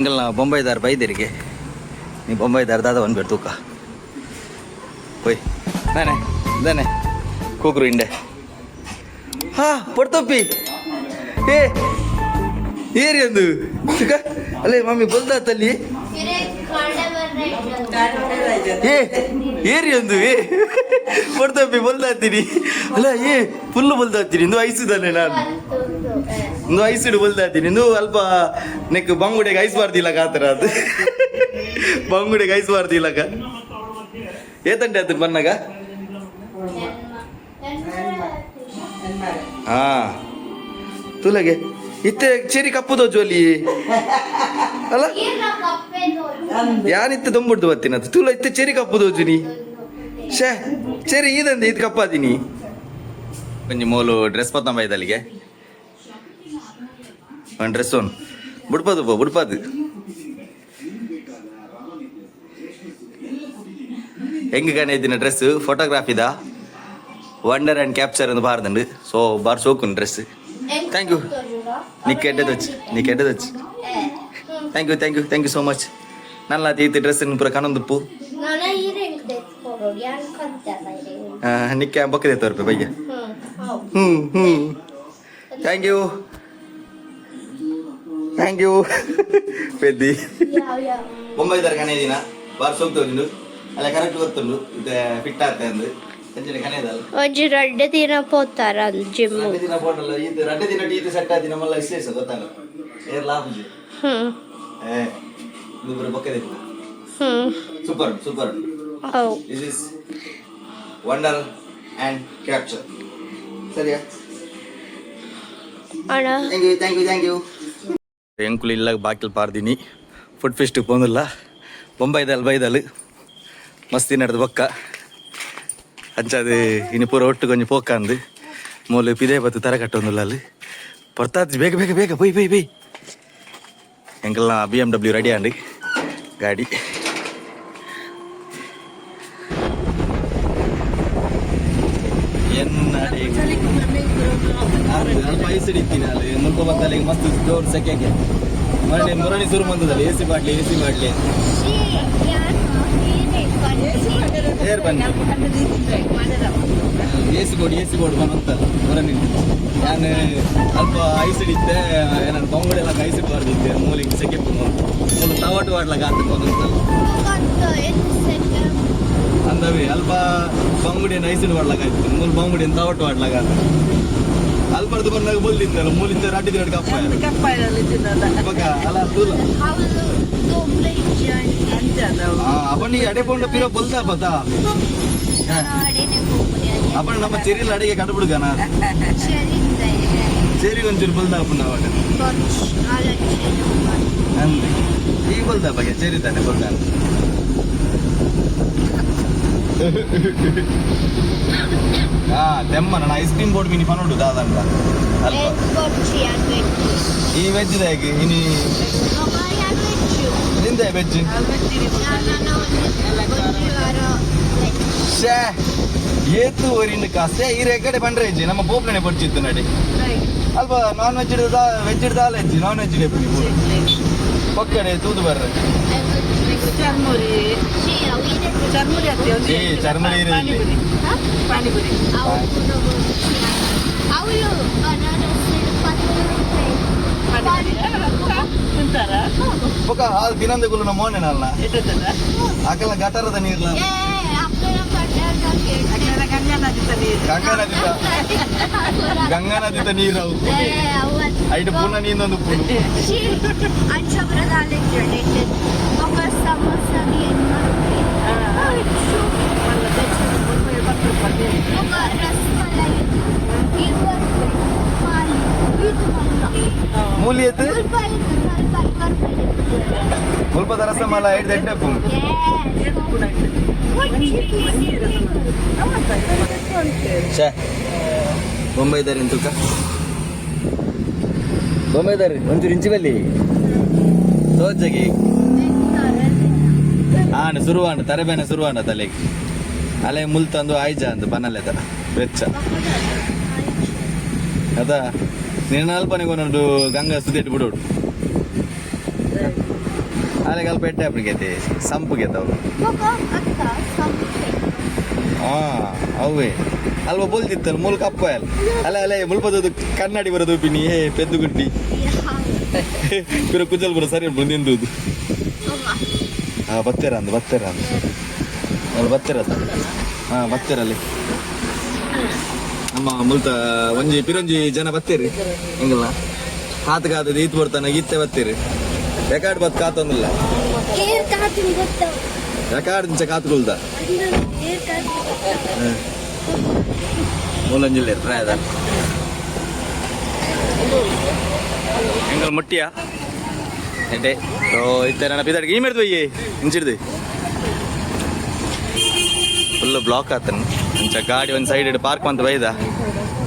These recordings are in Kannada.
ಇಂಗಲ್ ನಾವು ಬೊಂಬೈದಾರ್ ಬೈದಿರಿಗೆ. ನೀ ಬೊಂಬೈದಾರ್ ದಾದ ಬಂದ್ಬಿಡು ತೂಕ. ಹೋಯ್. ನಾನೆ ಇದಾನೆ ಕೂಗ್ರು ಹಿಂಡೆ ಹಾ, ಪಡ್ತಪ್ಪಿ. ಏ, ಏರಿ ಅಂದು ಅಲ್ಲೇ ಮಮ್ಮಿ ಬಲ್ದಾತಲ್ಲಿ. ಏ ಏರಿ ಅಂದು ಏ. ಬಲ್ದಾತೀನಿ ಅಲ್ಲ ಏ ಫುಲ್ಲು ಬಲ್ದಾತೀನಿ ಇಂದು ಐಸಿದಾನೆ ನಾನು. ಇಂದು ಐಸಿಡು ಬಲ್ದಾತೀನಿ ಇಂದು ಅಲ್ಪ ನೆಕ್ ಬಂಗುಡೆಗೆ ಐಸ್ ಬಾರ್ದಿಲ್ಲ ಕಾತರ ಅದು. ಬಂಗುಡೆಗೆ ಐಸ್ ಬಾರ್ದಿಲ್ಲ ಏತಂಡೆ ಅದು ಬನ್ನಾಗ ಹಾ. ತುಲಗೆ. ಇತ್ತೆ ಚೆರಿ ದೋಜು ಜೋಲಿ ಅಲ್ಲ? ಯಾನಿತ್ತೆ ದೊಂಬುಡ್ದು ಬತ್ತಿನ ತುಲ ಇತ್ತೆ ಚೆರಿ ದೋಜು ಜುನಿ ಶೇ ಚೇರಿ ಇದಂದೆ ಇದು ಕಪ್ಪಾದಿನಿ ಒಂಜಿ ಮೂಲು ಡ್ರೆಸ್ ಪತ್ತಂಬ ಅಲ್ಲಿಗೆ ಒಂದು ಡ್ರೆಸ್ ಒಂದು ಬುಡ್ಪದು ಪೋ ಬುಡ್ಪದು. ಹೆಂಗೆ ಕಾಣೆ ಇದ್ದಿನ ಡ್ರೆಸ್ ಫೋಟೋಗ್ರಾಫಿದ ವಂಡರ್ ಆ್ಯಂಡ್ ಕ್ಯಾಪ್ಚರ್ ಅಂದ್ ಬಾರ್ದಂಡು ಸೊ ಬಾರ್ ಸೋಕುನ್ ಡ್ರೆಸ್ ಥ್ಯಾಂಕ್ ಯು ಹಚ್ಚಿ ನೀ ಕೆಟ್ಟದ್ದು ಹಚ್ಚಿ thank you thank you thank you so much ನನ್ನ ತೀರ್ತಿ ಡ್ರೆಸ್ ಪೂರ ಕನೊಂದುಪ್ಪು ನಿಕ್ಕೆ ಬಕ್ಕದೆ ತೋರ್ಪೆ ಹೌದು. ಹ್ಞೂ ಹ್ಞೂ ಥ್ಯಾಂಕ್ ಯು ಥ್ಯಾಂಕ್ ಯು ಪೆದ್ದಿ. ಯಾವ ತರ ಕನೆ ದಿನ. ಬಾರ್ ಸೋಗ್ತೊಂದು ಅಲ್ಲ ಕರೆಕ್ಟ್ ಗೊತ್ತುಂಡು. ಇದು ಫಿಟ್ ಆಗ್ತಾ ಅಂದ್ರೆ ಒಂಜಿ ರಡ್ಡೆ ದಿನ ಪೋತಾರ ಜಿಮ್ ದಿನ ಪೋಟಲ್ಲ ಇದು ದಿನ ಟೀತು ಸೆಟ್ ಆದಿ ನಮ್ಮಲ್ಲ ವಿಶೇಷ ಏರ್ ಹ್ಮ್. ಏ ಇಬ್ಬರು super super is wonder capture ಸರಿಯಾ? ಅಣ್ಣ. ಥ್ಯಾಂಕ್ ಇಲ್ಲ ಬಾಕಿಲ್ ಪಾರ್ದೀನಿ. ಫುಡ್ ಫೆಸ್ಟಿಗೆ ಬಂದಿಲ್ಲ ಬೊಂಬೈದಲ್ಲಿ ಬೈದಲ್ಲಿ ಮಸ್ತಿ ನಡೆದ ಬಕ್ಕ. ಅಂಚದು ಇನ್ನು ಪೂರ ಒಟ್ಟು ಕೊಂಚ ಪೋಕಂದು. ಮೂಲೆ ಪಿದೇ ಬತ್ತು ತರ ಕಟ್ಟೊಂದಿಲ್ಲ ಅಲ್ಲಿ. ಬರ್ತಾ ಬೇಗ ಬೇಗ ಬೇಗ, ಬೈ ಬೈ ಬೈ. ಹೆಂಗಲ್ಲ ಬಿ ಎಂ ಡಬ್ಲ್ಯೂ ರೆಡಿ ಅಂಡಿ ಗಾಡಿ. ಬಂದಲ್ಲಿ ಮಸ್ತ್ ಜೋರ್ ಸೆಕೆಗೆ. ಮರಳಿ ಮುರಣಿ ಶುರು ಬಂದದಲ್ಲಿ, ಎ ಸಿ ಬಾಟ್ಲಿ ಎ ಸಿ ಮಾಡ್ಲಿ. ಏರ್ ಬನ್ನಿ A C board A C board ಬಂತ ಮುರಣಿ ನಾನು ಅಲ್ಪ ಐಸ್ ಹಿಡಿದ್ದೆ ನಾನು ಎಲ್ಲ ಐಸ್ ಹಿಡ್ಬಾರ್ದಿದ್ದೆ ಮೂಲಿಗೆ ಸೆಕೆ ಮೂಲು. ತವಾಟು ಮಾಡ್ಲಾಗ ಆತ ಬಂದಂತ ಅಂದವಿ ಅಲ್ಪ ಬಂಗುಡಿಯನ್ನು ಐಸಿನ ಮಾಡ್ಲಾಗಾಯ್ತು ಮೂಲ ಬಂಗುಡಿಯನ್ನು ತವಾಟು ಆತ ಅಲ್ಪರ್ದು ಬಂದಾಗ ಬೋಲ್ದಿದ್ದಲ್ಲ ಮೂಲಿಂದ ಎರಡು ಕಪ್ಪ. ಅಲ್ಲ ತೂಲ ಅವನಿ ಅಡೆ ಪೌಂಡ ಪಿರೋ ಬಲ್ದ ಬತಾ ಅಪ್ಪಣ ನಮ್ಮ ಚೆರಿಲ ಅಡಿಗೆ ಕಡುಬಿಡುಗನ ಚೆರಿ ಒಂಚೂರು ಬಲ್ದ ಅಪ್ಪನ ಅವಾಗ ಅಂದೆ ಈ ಬಲ್ದ ಬಗ್ಗೆ ಚೆರಿ ತಾನೆ ಬಲ್ದ ಹಾ ತೆಮ್ಮ ನಾನು ಐಸ್ ಕ್ರೀಮ್ ಬೋರ್ಡ್ ಮಿನಿ ಪನೋಡು ದಾದಂತ ಅಲ್ಪ ಈ ವೆಜ್ ಹೇಗೆ ಇನಿ ನಿಂದ ವೆಜ್ ಶೇ ಏತು ಒರಿನ ಕಾಸೆ ಈ ಕಡೆ ಬಂದ್ರೆ ಇಜ್ಜಿ ನಮ್ಮ ಪೋಪ್ಲನೆ ಪಡ್ಚಿತ್ತು ನಡಿ ಅಲ್ಪ ನಾನ್ ವೆಜ್ ಹಿಡಿದ ವೆಜ್ ಹಿಡ್ದಾಲ ಇಜ್ಜಿ ನಾನ್ ವೆಜ್ ಡೆಪ್ಪಿ ಪಕ್ಕಡೆ ತೂದು ಬರ್ರೆ ಏ ಚರ್ಮಡಿ ಇರಲಿ ಬೊಕ ಹಾಲು ತಿನ್ನಂದಕ್ಕೂ ನಮ್ಮ ಮೋನೆನಲ್ಲ ಆಕಲ ಗಟಾರದ ನೀರ್ಲ ಗಂಗಾನದಿತ. ಗಂಗಾನದಿತ ನೀರು ಅವು. ಐಟ್ ಪೂರ್ಣ ನೀಂದೊಂದು ಪೂರ್ಣ. ಸಮೋಸ ಸ್ವಲ್ಪ ರಸ ಮಲ ಐದು ಎಡ್ಡೆ ಪುನು ಛೇ ಬೊಂಬೈದಾರಿ ಅಂತುಕ ಬೊಂಬೈದಾರಿ ಒಂಚೂರು ಇಂಚಿ ಬಲ್ಲಿ. ಸೋಜಗಿ ಆನ ಶುರುವಾಂಡ ತರಬೇನ ಶುರುವಾಂಡ ತಲೆಗೆ. ಅಲೆ ಮುಲ್ ತಂದು ಆಯ್ಜ ಅಂತ ಬನ್ನಲೆ ತರ ವೆಚ್ಚ ಅದ ನಿನ್ನ ಅಲ್ಪನೆಗೊಂಡು ಗಂಗಾ ಸುದ್ದಿ ಬಿಡೋಡು Look up at the ಹಾ ಅವೇ ಅಲ್ವಾ ಬೋಲ್ತಿತ್ತಲ್ಲ ಮುಲ್ ಅಪ್ಪ ಅಲ್ಲ ಅಲ್ಲ ಅಲ್ಲ ಮುಲ್ಪದದು ಕನ್ನಡಿ ಬರೋದು ಪಿನಿ ಹೇ ಪೆದ್ದು ಗುಡ್ಡಿ Yeah. ಕುಜಲ್ ಬರೋ ಸರಿ ಬಂದಿಂದುದು ನಿಂದುದು. ಹಾ ಬತ್ತೆರ ಅಂದ ಬತ್ತೆರ ಅಂದ. ಅಲ್ಲಿ. ಬತ್ತೆರ ಹಾ ಬತ್ತೆರಲ್ಲಿ ನಮ್ಮ ಮುಲ್ತ ಒಂಜಿ ಪಿರೊಂಜಿ ಜನ ಬತ್ತೀರಿ? ಹಿಂಗಲ್ಲ? ಕಾತು ಕಾತದ ಈತ್ ಬರ್ತಾನ ಈತ್ತೆ ಬತ್ತೀರಿ? ರೆಕಾರ್ಡ್ ಬತ್ ಕಾತೊಂದಿಲ್ಲ ರೆಕಾರ್ಡ್ ಇಂಚ ಕಾತು ಹೇರ್ ಕಟ್ ಮೂಲಂಜಿಲ್ಲ ಪ್ರಾಯದ ಹೆಂಗಲ್ ಮುಟ್ಟಿಯ? ಎಂಟೆ ಓ ಇತ್ತೆ ನನ್ನ ಬಿದ್ದಾಡಿಗೆ ಈ ಮೇಡ್ದು ಒಯ್ಯಿ ಇಂಚಿಡ್ದು ಫುಲ್ ಬ್ಲಾಕ್ ಆತನ. ಇಂಚ ಗಾಡಿ ಒಂದು ಸೈಡ್ ಇಡು ಪಾರ್ಕ್ ಅಂತ ಬೈದ.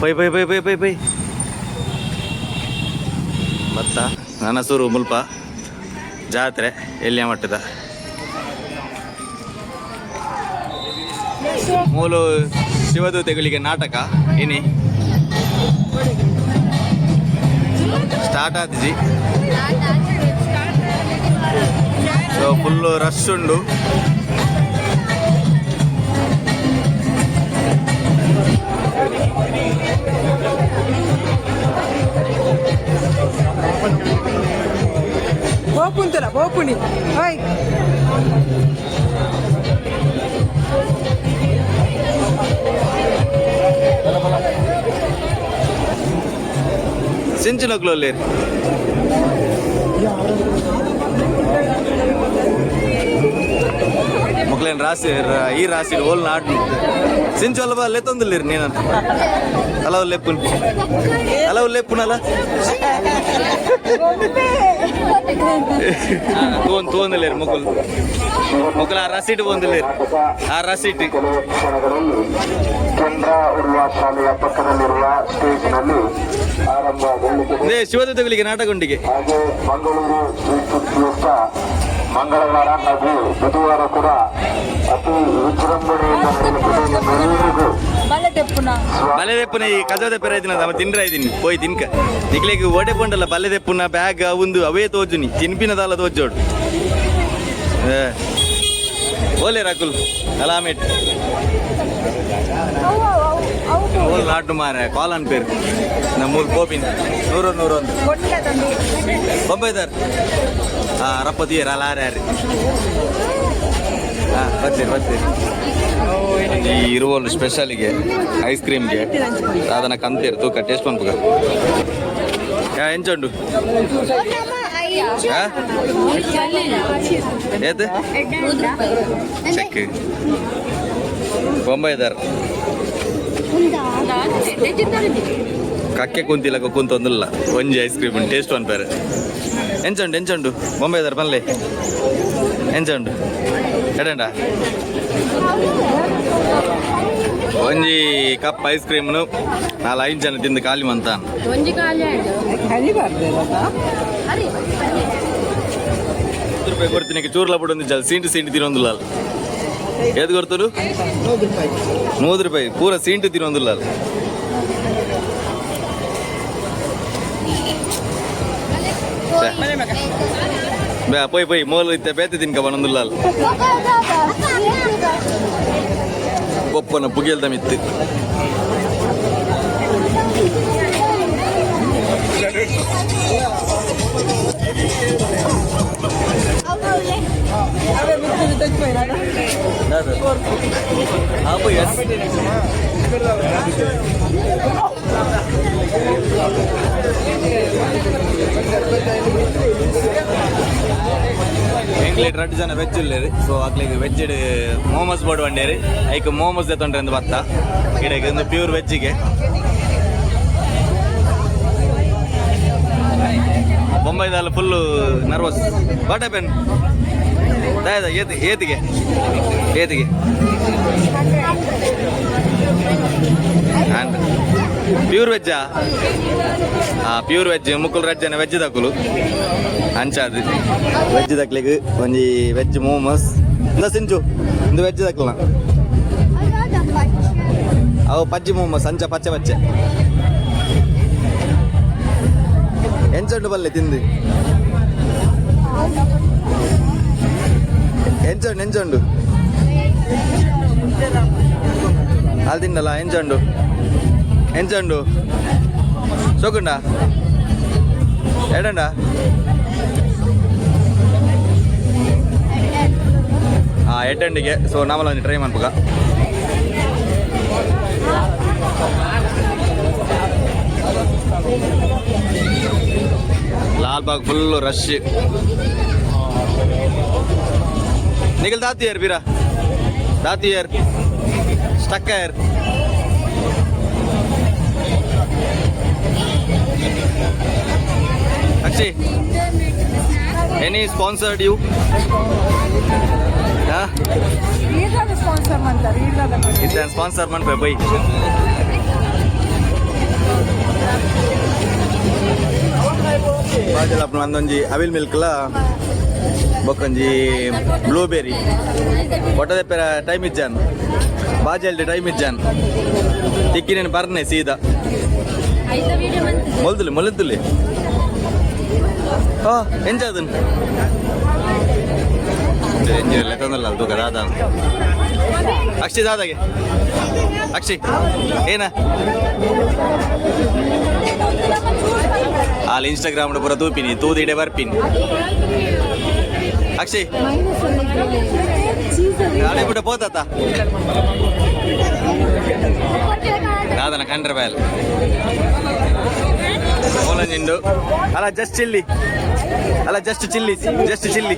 Bye bye bye bye bye bye. ಮತ್ತ? ನನ್ನ ಸೂರು ಮುಲ್ಪ. ಜಾತ್ರೆ ಎಲ್ಲಿಯ ಮಟ್ಟದ? ಮೂಲು ಶಿವದೂತೆಗಳಿಗೆ ನಾಟಕ, ಇನಿ. ಸ್ಟಾರ್ಟ್ ಆದ್ಜಿ ಸೊ ಫುಲ್ಲು ರಶ್ ಉಂಡು. ಗೊತ್ತಲ್ಲ ಬೋಪುಣಿ ಹಾಯ್. ಸಿಂಚಿನಕ್ಲಲ್ಲಿ ಅಕ್ಲೆನ್ ರಾಶಿ ಈ ರಾಶಿ ಹೋಲ್ ನಾಟ್ ಸಿಂಚು ಅಲ್ಲ ಅಲ್ಲೇ ತಂದಿಲ್ಲಿರಿ ನೀನಂತ ಹಲವು ಲೆಪ್ಪುನ್ ಹಲವು ಲೆಪ್ಪುನಲ್ಲ ತೋನ್ ತೋಂದಿಲ್ಲೇರಿ ಮುಕುಲ್ ಮುಕುಲ್ ಆ ರಸೀಟ್ ಬಂದಿಲ್ಲೇರಿ. ಆ ರಸೀಟ್. ಶಾಲೆಯ ಪಕ್ಕದಲ್ಲಿರುವ ಸ್ಟೇಜ್ನಲ್ಲಿ ಆರಂಭಗೊಳ್ಳುತ್ತದೆ ಮಂಗಳವಾರ ಹಾಗೂ ಬುಧವಾರ ಕೂಡ ಅತಿ ವಿಜೃಂಭಣೆಯಿಂದ ನಡೆಯಲಿದೆ. ಈ ಕಜದ ಪೆರ ಇದ್ದೀನಿ ಅವ ತಿನ್ರ ಇದ್ದೀನಿ. ಹೋಯ್ ತಿನ್ಕ. ನಿಕ್ಲೆಗೆ ಓಡೆ ಪಂಡಲ್ಲ ಬಲೆದೆಪ್ಪುನ ಬ್ಯಾಗ್ ಒಂದು ಅವೇ ತೋಜುನಿ. ತಿನ್ಪಿನದಲ್ಲ ತೋಜೋಡು ಓಲೆ ರಾಕುಲ್ ಅಲಾಮೇಟ್ ಓಲ್ ನಾಟು ಮಾರ ಕಾಲನ್ ಪೇರು. ನಮ್ಮ ಮೂರು ಕೋಪಿನ ನೂರೊಂದು ನೂರೊಂದು ಬೊಂಬೈದಾರ್. ಹಾ ರಪ್ಪತಿ ಅಲಾರ ಯಾರಿ ಹಾ ಬರ್ತೀರಿ ಬರ್ತೀರಿ. ಈ ಇರುವಲ್ಲಿ ಸ್ಪೆಷಲಿಗೆ ಐಸ್ ಕ್ರೀಮ್ಗೆ ಅದನ್ನ ಕಂತೀರಿ ತೂಕ ಟೇಸ್ಟ್ ಎಂಚುಂಡು ಹಾ ಏത് ಚೆಕ್ ಬೊಂಬೈದಾರ್ ಕಕ್ಕೆ ಕುಂತಿಲ್ಲ ಕುಂತೊಂದಿಲ್ಲ. ಒಂಜಿ ಐಸ್ ಕ್ರೀಮ್ ಟೇಸ್ಟ್ ಒಂದು ಬೇರೆ. ಎಂಚುಂಡು ಎಂಚುಂಡು ಬೊಂಬೈದಾರ್ ಬನ್ಲೆ ಎಂಚುಂಡು ಎಡಂಡ ಒಂಜಿ ಕಪ್ ಐಸ್ ಕ್ರೀಮ್ನು ನಾಲ್ ಐದು ಜನ ತಿಂದು ಖಾಲಿ ಮಂತ అది పడతారా ಹತ್ತು ರೂಪಾಯಿ ಕೊಡ್ತೀನಿ ಚೂರ್ಲ ಬಿಡು ಒಂದು ಜಲ್ ಸೀಂಟು ಸೀಂಟು ತಿನ್ನೊಂದಿಲ್ಲ ಏದು ಕೊಡ್ತರು ನೂರು ರೂಪಾಯಿ ಪೂರ ಸೀಂಟು ತಿನ್ನೊಂದಿಲ್ಲ போய் போய் ಮೊದಲು ಇತ್ತೆ ಬೇತೆ ತಿನ್ಕ ಬಂದಿಲ್ಲ ಒಪ್ಪನ ಪುಗಿಯಲ್ದ ಮಿತ್ತು ஆ போய் ಎಂಗ್ಲೇಟ್ ರಡ್ಡು ಜನ ವೆಜ್ ರೀ ಸೊ ಅಕ್ಲಿಗೆ ವೆಜ್ ಮೋಮೋಸ್ ಬೋರ್ಡ್ ಬಂಡೇರಿ ಐಕ್ ಮೋಮೋಸ್ ತೊಂದ್ರೆ ಒಂದು ಭತ್ತ. ಇಡಕ್ಕೆ ಒಂದು ಪ್ಯೂರ್ ವೆಜ್ಜಿಗೆ ಬೊಂಬೈದಲ್ಲ ಫುಲ್ಲು ನರ್ವಸ್ ಬಾಟೆ ಪೆನ್. ಏತಿಗೆ. ಏತಿಗೆ. ಪ್ಯೂರ್ ವೆಜ್ಜಾ? ಹಾ ಪ್ಯೂರ್ ವೆಜ್ ಮುಕ್ಕುಲು ರಜ್ಜನ ವೆಜ್ ದಕ್ಕುಲು ಅಂಚಾದು ವೆಜ್ ದಕ್ಲಿಗೆ ಒಂಜಿ ವೆಜ್ ಮೋಮೋಸ್. ಇಂದ ಸಿಂಚು, ಇಂದು ವೆಜ್ ದಕ್ಕಲ ಅವು ಪಜ್ಜಿ ಮೋಮಸ್, ಅಂಚ ಪಚ್ಚೆ ಪಚ್ಚೆ. ಎಂಚಂಡು ಬಲ್ಲೆ ತಿಂದು. ಎಂಚಂಡು ಎಂಚಂಡು ಅಲ್ಲಿ ತಿನ್ನಲ್ಲ ಎಂಚಂಡು ಎಂಚಂಡು ಸೋಕುಂಡ ಎಡಂಡ ಹಾ ಎಡ್ಡಂಡಿಗೆ ಸೊ ನಾವಲ್ಲ ಒಂದು ಟ್ರೈ ಮಾಡ್ಬೇಕ. ಲಾಲ್ಬಾಗ್ ಫುಲ್ ರಶ್ ನಿಖಿಲ್ ದಾತಿಯರ್ ಯಾರು ಬೀರಾ. ದಾತಿ ಯಾರು ಸ್ಟಕ್ಕ ಯಾರು ಅಕ್ಷಿ ಎನಿ ಸ್ಪಾನ್ಸರ್ಡ್ ಯು ಹಾಂ ಈಗಲೂ ಸ್ಪಾನ್ಸರ್ ಮಾಡ್ತಾರೆ ಈಗಲೂ ಇತ್ತ sponsor ಮಾಡ್ಬೇ by ಬಾಜಲಪ್ಪ ಒಂದೊಂಜಿ evil ಮಿಲ್ಕ್ಲ ಬೊಕ್ಕೊಂಜಿ blueberry ಒಟ್ಟದೆ ಪೆರ time ಇಜ್ಜಾನ್ ಬಾಜಲ್ಡಿ ಟೈಮ್ ಇಜ್ಜಾನ್ ತಿಕ್ಕಿನೇನು ಬರ್ನೆ ಸೀದಾ ಮೊಲ್ದುಲಿ ಮೊಲಿದ್ದುಲಿ ಹಾ ಎಂಜಾದನ್ ಎಂಜಿ ಲೆಕ್ಕಂದಲ್ಲ ತೂಕ ದಾದ ಅಕ್ಷಿ ದಾದಾಗೆ ಅಕ್ಷಿ ಏನ? ಅಲ್ಲಿ ಇನ್ಸ್ಟಾಗ್ರಾಮ್ ಪೂರ ತೂಪಿನಿ ತೂದಿಡೆ ಬರ್ಪಿನಿ. ಅಕ್ಷಿ ನಾಳೆ ಬಿಡ ಪೋತಾತ. ದಾದನ ಕಂಡ್ರೆ ಬಾಯಲ್ ಓಲಂಜಿಂಡು ಅಲ್ಲ ಜಸ್ಟ್ ಚಿಲ್ಲಿ. ಅಲ್ಲ ಜಸ್ಟ್ ಚಿಲ್ಲಿ. Just chilly.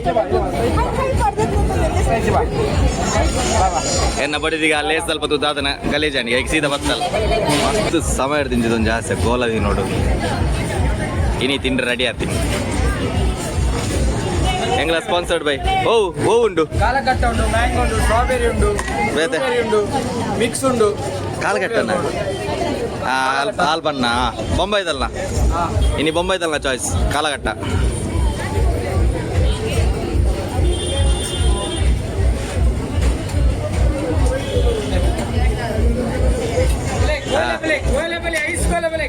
ಎನ್ನ ಬಡಿದೀಗ ಅಲ್ಲೇ ಸ್ವಲ್ಪ ತು ದಾದನ ಗಲೀಜಾಣಿಗೆ ಈಗ ಸೀದಾ ಬತ್ತಲ್ಲ ಮಸ್ತ್ ಸಮಯ ತಿಂದಿದ್ದೊಂದು ಜಾಸ್ತಿ. ಗೋಲದಿ ನೋಡು. ಇನಿ ತಿಂಡ್ರೆ ರೆಡಿ ಆಗ್ತೀನಿ. ಹೆಂಗ್ಲ ಸ್ಪಾನ್ಸರ್ಡ್ ಬೈ ಓ ಓ ಉಂಡು. ಕಾಲಕಟ್ಟ ಉಂಡು ಮ್ಯಾಂಗೋ ಉಂಡು ಸ್ಟ್ರಾಬೆರಿ ಉಂಡು ಉಂಡು ಮಿಕ್ಸ್ ಉಂಡು. ಕಾಲ್ಗಟ್ಟನ ಹಾಲ್ ಬಣ್ಣ ಬೊಂಬೈದಲ್ಲ ಇನಿ ಬೊಂಬೈದಲ್ಲ ಚಾಯ್ಸ್ ಕಾಲಗಟ್ಟ ಕೋಲೆ ಬೆಲೆ ಕೋಲೆ ಬೆಲೆ ಐಸ್ ಕೋಲೆ ಬೆಲೆ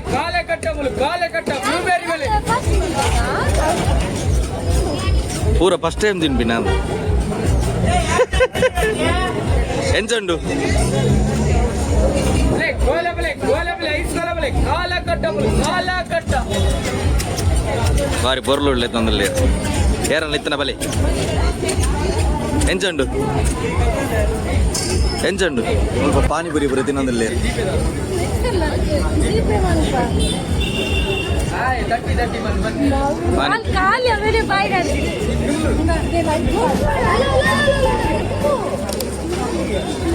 ಕಾಲಕಟ್ಟ ಕಾಲಕಟ್ಟ ಪೂರ ಫಸ್ಟ್ ಟೈಮ್ ತಿನ್ಬಿ ನಾನು ಎಂಚಂಡು ಬೆಲೆ ಕೋಲೆ ಬೆಲೆ ಕೋಲೆ ಬೆಲೆ ಐಸ್ ಕೋಲೆ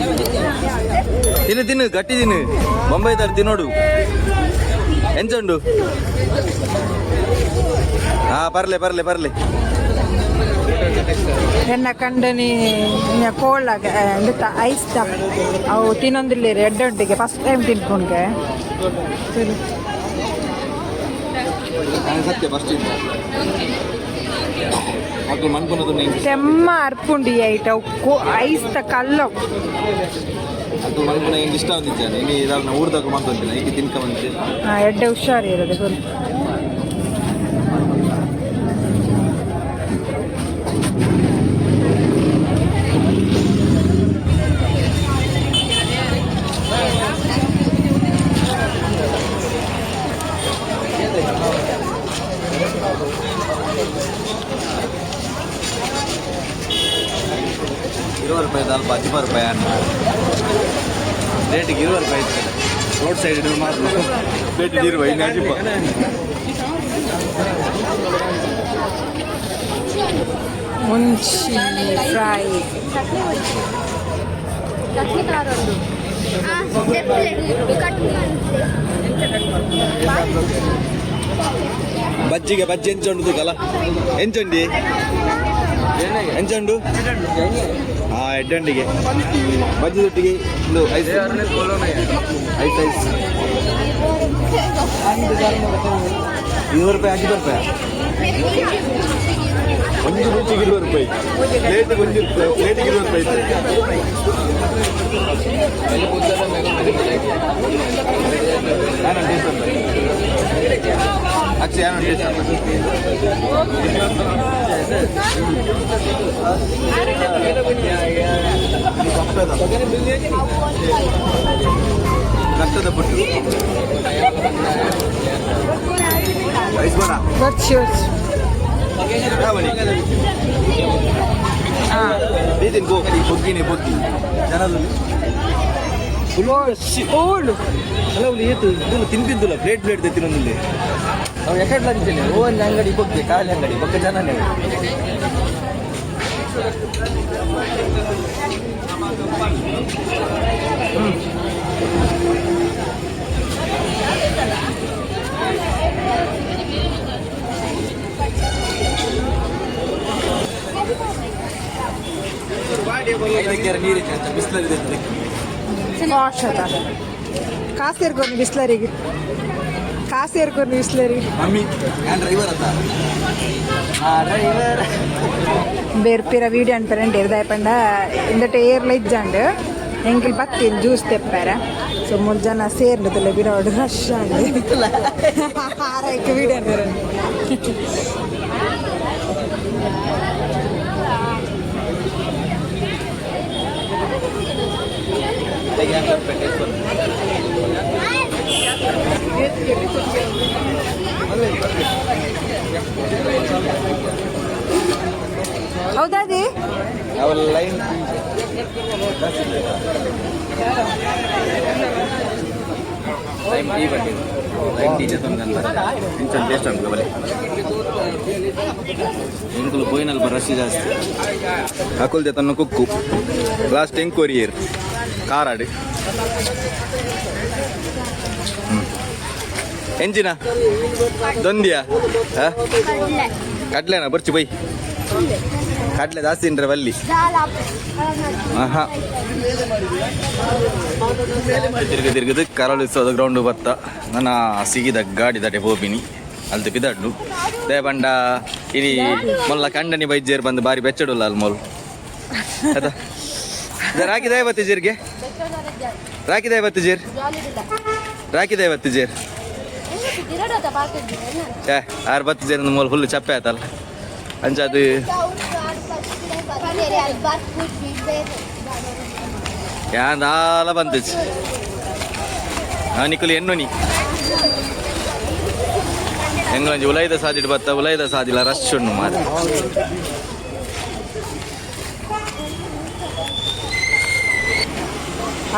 ಬೆಲೆ ಕಾಲಕಟ್ಟ ತಿನ್ನು ತಿನ್ನು ಗಟ್ಟಿ ತಿನ್ನು. ಬೊಂಬೈದಾರ್ ತಿನ್ನೋಡು ಎಂಚಂಡು ಹಾ ಬರ್ಲೆ ಬರ್ಲೆ ಬರ್ಲೆ. ಎನ್ನ ಕಂಡನಿ ಕೋಲ್ಡ್ ಎಂತ ಐಸ್ ಅವು ತಿನ್ನೊಂದಿಲ್ಲ ರೆಡ್ ಒಟ್ಟಿಗೆ ಫಸ್ಟ್ ಟೈಮ್ ತಿನ್ಕೊಂಡೆ ಸತ್ಯ ಫಸ್ಟ್ ಅದು ಮನ್ಪುನದು ತೆಮ್ಮ ಅರ್ಪುಂಡಿ ಐಟ ಐಸ್ ತ ಕಲ್ಲ ಅದು ಮನ್ಪುನ ಹೆಂಗೆ ಇಷ್ಟ ಅಂದಿದ್ದಾನೆ ಇನ್ನು ಇದನ್ನ ಊರ್ದಾಗ ಮಾಡ್ಕೊಂತೀನಿ ಈಗ ತಿನ್ಕ ಬಂದಿದ್ದೆ ಎಡ್ಡೆ ಹುಷಾರು ಇರೋದು సైడ్ పెట్టి నీరు పోయినా చెప్ప ముంచి ఫ్రై బజ్జిగా బజ్జి ఎంచండి కల ఎంచండి ಎಂಚಂಡು ಹಾ ಎಡ್ಡಂಡಿಗೆ ಬಜ್ಜಿ ದೊಟ್ಟಿಗೆ ಒಂದು ಐಸ್ ಐಸ್ ಐಸ್ ಇನ್ನೂರು ರೂಪಾಯಿ ಹದಿಮ ರೂಪಾಯಿ ಒಂದು ಬಜ್ಜಿಗೆ ಇರುವೆ ರೂಪಾಯಿ ಪ್ಲೇಟಿಗೆ ಒಂದು ರೂಪಾಯಿ ಪ್ಲೇಟಿಗೆ ಇರುವೆ ರೂಪಾಯಿ ಅಚ್ಚ, ಯಾರು ಕಟ್ಟದ ಪುಟ್ಟು ಐಸ್ ಬರ ನೀತಿನ್ ಗೋ ಬೊಗ್ಗಿನಿ ಬೊಗ್ಗಿ ಜನರು ಓಳು ಅಲ್ಲ ಏತು ಇದು ತಿಂತಿದ್ದಿಲ್ಲ ಪ್ಲೇಟ್ ಪ್ಲೇಟ್ ತಿನ್ನೊಂದಿಲ್ಲ ನಾವು ಎಕಡೆ ಅಂತೀನಿ ಓ ಅಂಗಡಿ ಬೊಗ್ಗೆ ಕಾಲಿ ಅಂಗಡಿ ಬೊಕ್ಕ ಜನನೇ ವಾಶದ ಕಾಸು ಸೇರ್ಕೊಂಡು ಬಿಸ್ಲರಿಗೆ ಕಾಸು ಸೇರ್ಕೊಂಡು ಬಿಸ್ಲರಿಗೆ. ಮಮ್ಮಿ ಡ್ರೈವರ್ ಅಂತ? ಡ್ರೈವರ್ ಬೇರೆ ವೀಡಿಯೋ ಅನ್ಪರಂಡ್ ಎರ್ದ ಪಂಡ ಇಂದಟ ಏರ್ಲ ಇಜ್ಜಂಡು ಎಂಕಿಲ್ ಬತ್ತಿನ ಜ್ಯೂಸ್ ತೆಪ್ಪಾರ ಸೊ ಮೂರು ಜನ ಸೇರ್ನದಲ್ಲ ಬಿಡೋಡು ರಶ್ ಅಂಡ್ ಆರೈಕೆ ವೀಡಿಯೋ ಅನ್ಪರ Thank ಅವಳ ಲೈನ್ ಟೈಮ್ ಕುಕ್ಕು. ಲಾಸ್ಟ್ ಹೆಂಗ್ ಕೊರಿಯರ್ ಕಾರಾಡಿ ಎಂಜಿನ? ದೊಂದಿಯಾ? ಕಡಲೆ ಕಡ್ಲೆನಾ? ಬರ್ಚಿ ಬೈ. ಕಡ್ಲೆ ಜಾಸ್ತಿ ತಿಂದ್ರೆ ಬಲ್ಲಿ ತಿರುಗಿ ತಿರುಗಿದು ಕರಳಿಸೋದು ಗ್ರೌಂಡ್ ಬತ್ತ ನನ್ನ ಸಿಗಿದ ಗಾಡಿ ದಟೆ ಹೋಬಿನಿ ಅಲ್ದು ಬಿದಡ್ಡು ದೇ ಬಂಡ ಇರಿ ಮೊಲ್ಲ ಕಂಡನಿ ಬೈಜೇರ್ ಬಂದು ಬಾರಿ ಬೆಚ್ಚಡುಲ್ಲ ಅಲ್ಲಿ ಮೊಲ್ ರಾಕಿ ಇವತ್ತು ಜೀರ್ಗೆ. ರಾಕಿ ಇವತ್ತು ಜೀರ್. ರಾಕಿ ಇವತ್ತು ಜೀರ್. ಆರು ಬತ್ತು ಜೀರ್ ಮೊಲ್ ಫುಲ್ ಚಪ್ಪೆ ಆಯ್ತಲ್ಲ ಅಂಚದು ಯಾಂದಾಲ ಬಂತುಜಿ ನಿಕ್ಕಲು ಎಣ್ಣೊನಿ ಎಂಗ್ಲಂಜಿ ಉಲೈದ ಸಾದಿಡ್ ಬತ್ತ ಉಲೈದ ಸಾದಿಲ್ಲ ರಶ್ ಉಣ್ಣು ಮಾದ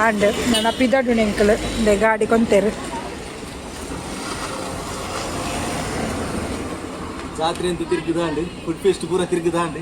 ಆಂಡ್ ನನ್ನ ಪಿದಡು ನೆಂಕಲ್ ದೆ ಗಾಡಿ ಕೊಂತೇರು ಜಾತ್ರೆ ಅಂತ ತಿರುಗಿದಾಂಡು ಫುಡ್ ಫೆಸ್ಟ್ ಪೂರ ತಿರುಗಿದಾಂಡು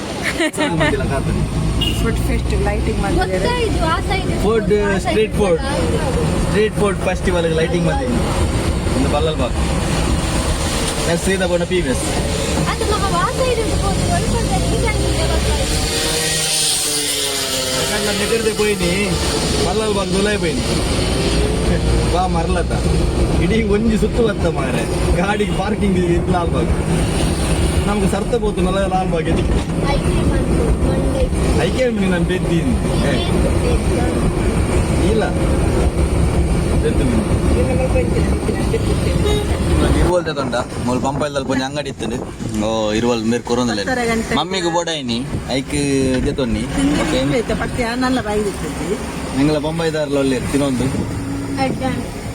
ಫುಡ್ ಫೆಸ್ಟ್ ಲೈಟಿಂಗ್ ಮಾಡಿದ್ದಾರೆ food street food street food festival lighting ಮಾಡಿದ್ದೀನಿ ಒಂದು ಬಲ್ಲಲ್ ಬಾಗ್ ನೆಕ್ಸ್ಟ್ ಸೀದಾ ಬೋಣ ಪಿ ಎಸ್ ನಾನು ನಿಗರ್ದೆ ಪೋಯಿನಿ ಬಲ್ಲಲ್ ಬಾಗ್ ದುಲೈ ಪೋಯಿನಿ ಬಾ ಮರ್ಲತ್ತ. ಇಡೀ ಒಂಜಿ ಸುತ್ತು ಬತ್ತ ಮಾರೆ ಗಾಡಿಗೆ ಪಾರ್ಕಿಂಗ್ ಇಲ್ಲ ಬಾಗ್ ನಮ್ಗೆ ಸರ್ತ ಬೋತು ನಲ್ಲ ಲಾಲ್ ಬಾಗ್ ಎದಿ ಐಕೆ ನಾನು ಬೆದ್ದೀನಿ ಇಲ್ಲ. ಇರುವಲ್ದೆ ತೊಂಡ. ಮೊಲ್ ಕೊಂಚ ಅಂಗಡಿ ಇತ್ತು ಓ ಇರುವಲ್ ಮೇರ್ ಕೊರೊಂದಲೆ ಮಮ್ಮಿಗೆ ಬೋಡಾಯಿನಿ ಐಕ್ ಜೆತೊನ್ನಿ ನಿಂಗಳ ಬೊಂಬೈದಾರ್ಲ ಒಳ್ಳೆ ತಿನ್ನೊಂದು.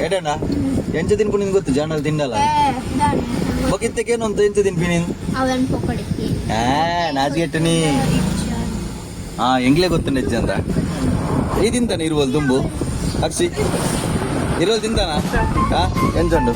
ಎಡಣ್ಣ ಎಂಚ ತಿನ್ಕೊಂಡು ಗೊತ್ತು ಜನ ತಿನ್ನಲ್ಲ ಬೊಕಿತ್ತಕ್ಕೇನು ಅಂತ ಎಂಚ ತಿನ್ಪಿ ನೀನು ಅವನ್ ಪೊಕಡಿಕೆ ಆ ನಾಚಿಗೆಟ್ಟು ನೀ? ಹಾ ಎಂಗ್ಲೇ ಗೊತ್ತು ನೆಜ್ಜ ಅಂತ. ಈ ತಿಂತಾನೆ ಇರುವಲ್ ತುಂಬು ಅಕ್ಷಿ ಇರುವಲ್ ತಿಂತಾನ? ಹಾ ಎಂಚುಂಡು